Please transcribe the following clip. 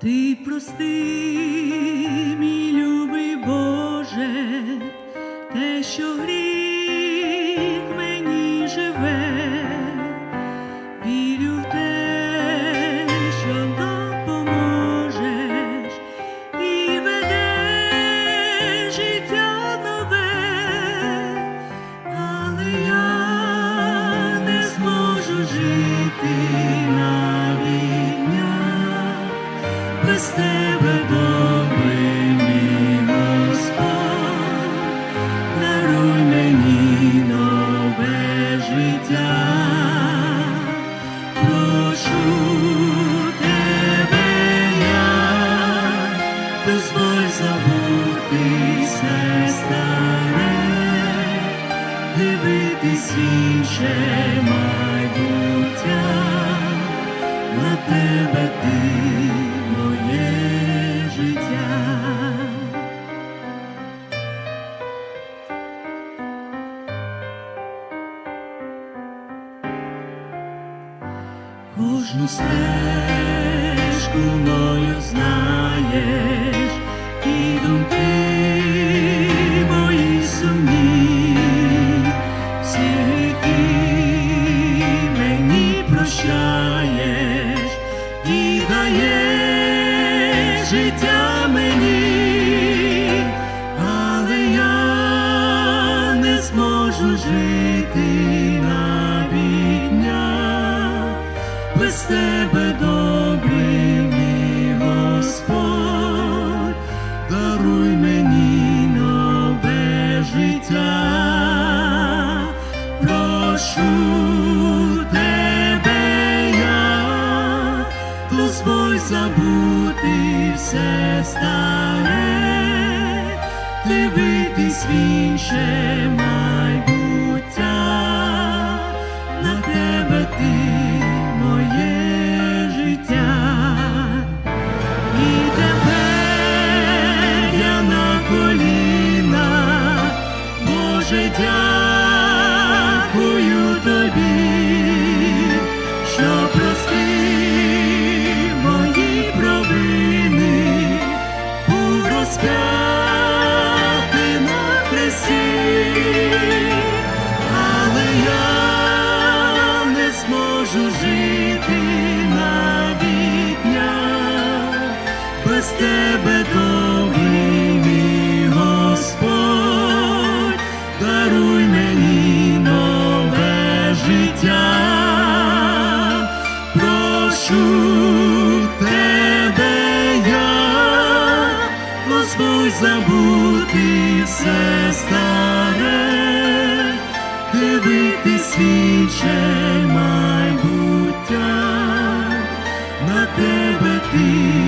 Ти прости, мій любий Боже, те, що гріх без тебе добрий Господь, даруй мені нове життя, прошу тебе я, дозволь забути все старе, дивитись інше майбуття тебе ти моє життя. Кожну стежку мою знаєш, і думки без тебе добрий мій Господь, даруй мені нове життя, прошу тебе я, дозволь забути все старе, дивитись в інше майбуття, на тебе ти був на хресті, але я не зможу жити на вітня без тебе добрий забути все старе, дивитись свіче майбуття, на тебе ти